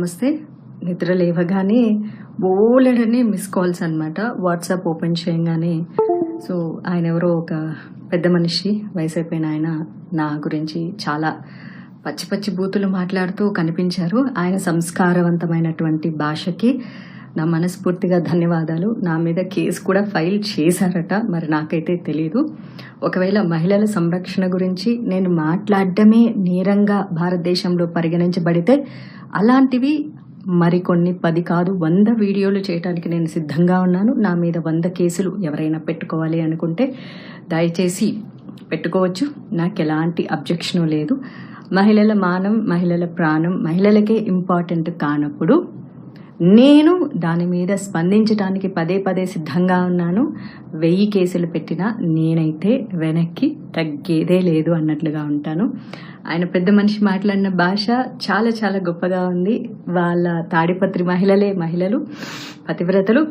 నమస్తే. నిద్ర లేవగానే బోలెడని మిస్ కాల్స్ అనమాట వాట్సాప్ ఓపెన్ చేయగానే. సో ఆయన ఎవరో ఒక పెద్ద మనిషి వయసు అయిపోయిన ఆయన నా గురించి చాలా పచ్చి పచ్చి బూతులు మాట్లాడుతూ కనిపించారు. ఆయన సంస్కారవంతమైనటువంటి భాషకి నా మనస్ఫూర్తిగా ధన్యవాదాలు. నా మీద కేసు కూడా ఫైల్ చేశారట మరి నాకైతే తెలియదు ఒకవేళ మహిళల సంరక్షణ గురించి నేను మాట్లాడడమే నేరంగా భారతదేశంలో పరిగణించబడితే అలాంటివి మరికొన్ని పది కాదు వంద వీడియోలు చేయడానికి నేను సిద్ధంగా ఉన్నాను. నా మీద వంద కేసులు ఎవరైనా పెట్టుకోవాలి అనుకుంటే దయచేసి పెట్టుకోవచ్చు. నాకు ఎలాంటి అబ్జెక్షను లేదు. మహిళల మానం మహిళల ప్రాణం మహిళలకే ఇంపార్టెంట్ కానప్పుడు నేను దాని మీద స్పందించడానికి పదే పదే సిద్ధంగా ఉన్నాను. వెయ్యి కేసులు పెట్టినా నేనైతే వెనక్కి తగ్గేదే లేదు అన్నట్లుగా ఉంటాను. ఆయన పెద్ద మనిషి మాట్లాడిన భాష చాలా చాలా గొప్పగా ఉంది. వాళ్ళ తాడిపత్రి మహిళలే మహిళలు పతివ్రతలు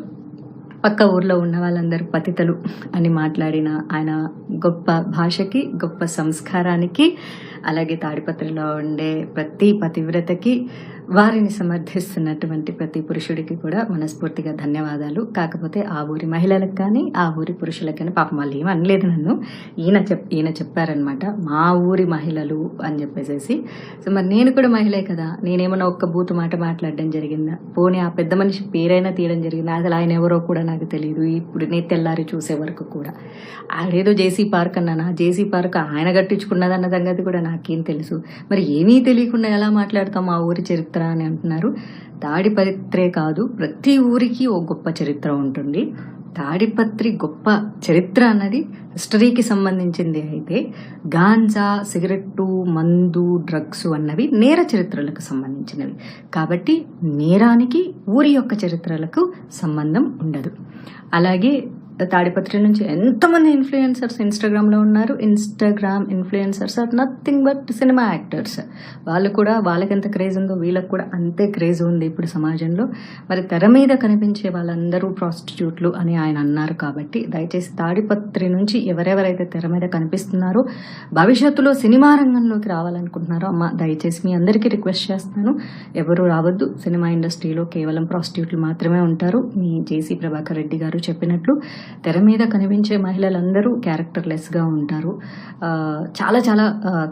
పక్క ఊర్లో ఉన్న వాళ్ళందరూ పతితలు అని మాట్లాడిన ఆయన గొప్ప భాషకి గొప్ప సంస్కారానికి అలాగే తాడిపత్రిలో ఉండే ప్రతి పతివ్రతకి వారిని సమర్థిస్తున్నటువంటి ప్రతి పురుషుడికి కూడా మనస్ఫూర్తిగా ధన్యవాదాలు. కాకపోతే ఆ ఊరి మహిళలకు కానీ ఆ ఊరి పురుషులకు కానీ పాపం వాళ్ళు ఏమనలేదు అనలేదు నన్ను. ఈయన చెప్ ఈయన చెప్పారనమాట మా ఊరి మహిళలు అని చెప్పేసేసి. సో మరి నేను కూడా మహిళే కదా. నేనేమన్నా ఒక్క బూతు మాట మాట్లాడడం జరిగిందా? పోనీ ఆ పెద్ద మనిషి పేరైనా తీయడం జరిగింది? అసలు ఆయన ఎవరో కూడా నాకు తెలియదు ఇప్పుడు నేను తెల్లారి చూసే వరకు కూడా. ఆడేదో జేసీ పార్క్ అన్నాను? ఆ జేసీ పార్క్ ఆయన కట్టించుకున్నదన్న సంగతి కూడా నాకేం తెలుసు. మరి ఏమీ తెలియకుండా ఎలా మాట్లాడతాం ఆ ఊరి చరిత్ర అని అంటున్నారు. తాడిపత్రే కాదు ప్రతి ఊరికి ఓ గొప్ప చరిత్ర ఉంటుంది. తాడిపత్రి గొప్ప చరిత్ర అన్నది హిస్టరీకి సంబంధించింది అయితే గాంజా సిగరెట్టు మందు డ్రగ్స్ అన్నవి నేర చరిత్రలకు సంబంధించినవి. కాబట్టి నేరానికి ఊరి యొక్క చరిత్రలకు సంబంధం ఉండదు. అలాగే తాడిపత్రి నుంచి ఎంతమంది ఇన్ఫ్లుయెన్సర్స్ ఇన్స్టాగ్రామ్లో ఉన్నారు? Instagram influencers are nothing but cinema actors వాళ్ళు కూడా వాళ్ళకి ఎంత క్రేజ్ ఉందో వీళ్ళకి కూడా అంతే క్రేజ్ ఉంది ఇప్పుడు సమాజంలో. మరి తెర మీద కనిపించే వాళ్ళందరూ ప్రాస్టిట్యూట్లు అని ఆయన అన్నారు కాబట్టి దయచేసి తాడిపత్రి నుంచి ఎవరెవరైతే తెర మీద కనిపిస్తున్నారో భవిష్యత్తులో సినిమా రంగంలోకి రావాలనుకుంటున్నారో అమ్మ దయచేసి మీ అందరికీ రిక్వెస్ట్ చేస్తాను. ఎవరు రావద్దు. సినిమా ఇండస్ట్రీలో కేవలం ప్రాస్టిట్యూట్లు మాత్రమే ఉంటారు. మీ జేసీ ప్రభాకర్ రెడ్డి గారు చెప్పినట్లు తెర మీద కనిపించే మహిళలందరూ క్యారెక్టర్లెస్గా ఉంటారు. చాలా చాలా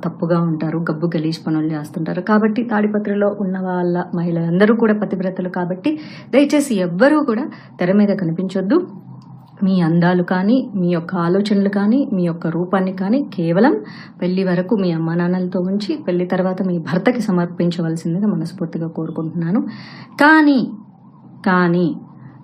తప్పుగా ఉంటారు. గబ్బు గలీజ్ పనులు చేస్తుంటారు. కాబట్టి తాడిపత్రిలో ఉన్న వాళ్ళ మహిళలందరూ కూడా పతివ్రతలు కాబట్టి దయచేసి ఎవ్వరూ కూడా తెర మీద కనిపించొద్దు. మీ అందాలు కానీ మీ యొక్క ఆలోచనలు కానీ మీ యొక్క రూపాన్ని కానీ కేవలం పెళ్ళి వరకు మీ అమ్మా నాన్నలతో ఉంచి పెళ్ళి తర్వాత మీ భర్తకి సమర్పించవలసిందిగా మనస్ఫూర్తిగా కోరుకుంటున్నాను. కానీ కానీ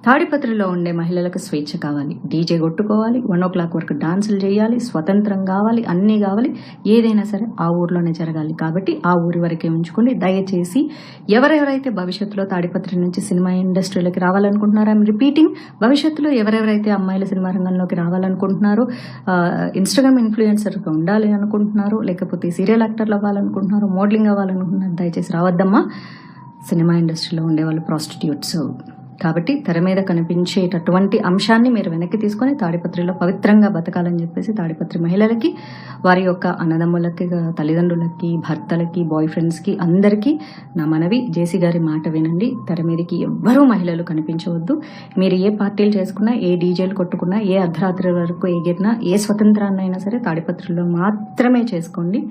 తాడిపత్రిలో ఉండే మహిళలకు స్వేచ్ఛ కావాలి. డీజే కొట్టుకోవాలి. వన్ ఓ క్లాక్ వరకు డాన్సులు చేయాలి. స్వతంత్రం కావాలి. అన్నీ కావాలి. ఏదైనా సరే ఆ ఊర్లోనే జరగాలి. కాబట్టి ఆ ఊరి వరకే ఉంచుకోండి. దయచేసి ఎవరెవరైతే భవిష్యత్తులో తాడిపత్రి నుంచి సినిమా ఇండస్ట్రీలోకి రావాలనుకుంటున్నారో ఐమ్ రిపీటింగ్ భవిష్యత్తులో ఎవరెవరైతే అమ్మాయిల సినిమా రంగంలోకి రావాలనుకుంటున్నారో ఇన్స్టాగ్రామ్ ఇన్ఫ్లుయెన్సర్గా ఉండాలి అనుకుంటున్నారో లేకపోతే సీరియల్ యాక్టర్లు అవ్వాలనుకుంటున్నారో మోడలింగ్ అవ్వాలనుకుంటున్నారు దయచేసి రావద్దమ్మా. సినిమా ఇండస్ట్రీలో ఉండే వాళ్ళు ప్రాస్టిట్యూట్స్ కాబట్టి తెర మీద కనిపించేటటువంటి అంశాన్ని మీరు వెనక్కి తీసుకొని తాడిపత్రిలో పవిత్రంగా బతకాలని చెప్పేసి తాడిపత్రి మహిళలకి వారి యొక్క అన్నదమ్ములకి తల్లిదండ్రులకి భర్తలకి బాయ్ ఫ్రెండ్స్కి అందరికీ నా మనవి. జేసీ గారి మాట వినండి. తెర మీదకి ఎవ్వరూ మహిళలు కనిపించవద్దు. మీరు ఏ పార్టీలు చేసుకున్నా ఏ డీజేలు కొట్టుకున్నా ఏ అర్ధరాత్రి వరకు ఎగిరినా ఏ స్వతంత్రాన్నైనా సరే తాడిపత్రిలో మాత్రమే చేసుకోండి.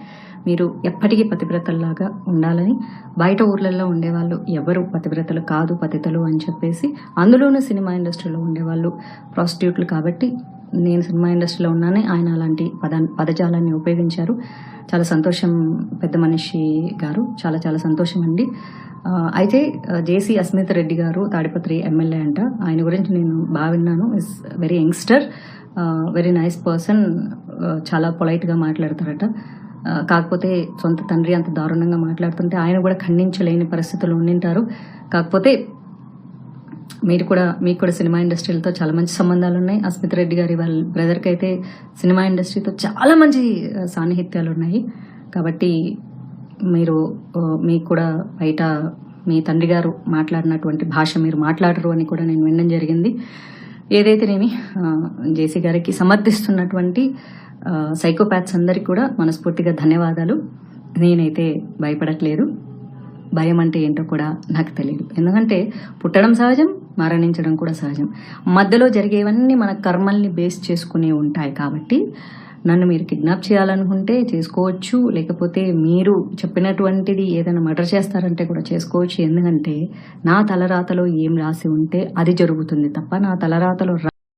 మీరు ఎప్పటికీ పతివ్రతల్లాగా ఉండాలని. బయట ఊర్లలో ఉండేవాళ్ళు ఎవరు పతివ్రతలు కాదు పతితలు అని చెప్పేసి అందులోనూ సినిమా ఇండస్ట్రీలో ఉండేవాళ్ళు ప్రాస్టిట్యూట్లు కాబట్టి నేను సినిమా ఇండస్ట్రీలో ఉన్నానే ఆయన అలాంటి పద పదజాలాన్ని ఉపయోగించారు. చాలా సంతోషం పెద్ద మనిషి గారు చాలా చాలా సంతోషం అండి. అయితే జేసీ అస్మిత్ రెడ్డి గారు తాడిపత్రి ఎమ్మెల్యే అంట. ఆయన గురించి నేను బాగా విన్నాను. Is very youngster very nice person చాలా పొలైట్గా మాట్లాడతారట. కాకపోతే సొంత తండ్రి అంత దారుణంగా మాట్లాడుతుంటే ఆయన కూడా ఖండించలేని పరిస్థితులు ఉండింటారు. కాకపోతే మీరు కూడా మీకు కూడా సినిమా ఇండస్ట్రీలతో చాలా మంచి సంబంధాలు ఉన్నాయి. అస్మిత్ రెడ్డి గారి వాళ్ళ బ్రదర్కి అయితే సినిమా ఇండస్ట్రీతో చాలా మంచి సాన్నిహిత్యాలు ఉన్నాయి. కాబట్టి మీరు మీకు కూడా బయట మీ తండ్రి గారు మాట్లాడినటువంటి భాష మీరు మాట్లాడరు అని కూడా నేను వినడం జరిగింది. ఏదైతేనేమి జేసీ గారికి సమర్థిస్తున్నటువంటి సైకోపాత్స్ అందరికీ కూడా మనస్ఫూర్తిగా ధన్యవాదాలు. నేనైతే భయపడట్లేదు. భయం అంటే ఏంటో కూడా నాకు తెలియదు ఎందుకంటే పుట్టడం సహజం మరణించడం కూడా సహజం. మధ్యలో జరిగేవన్నీ మన కర్మల్ని బేస్ చేసుకుని ఉంటాయి కాబట్టి నన్ను మీరు కిడ్నాప్ చేయాలనుకుంటే చేసుకోవచ్చు. లేకపోతే మీరు చెప్పినటువంటిది ఏదైనా మర్డర్ చేస్తారంటే కూడా చేసుకోవచ్చు. ఎందుకంటే నా తలరాతలో ఏం రాసి ఉంటే అది జరుగుతుంది తప్ప నా తలరాతలో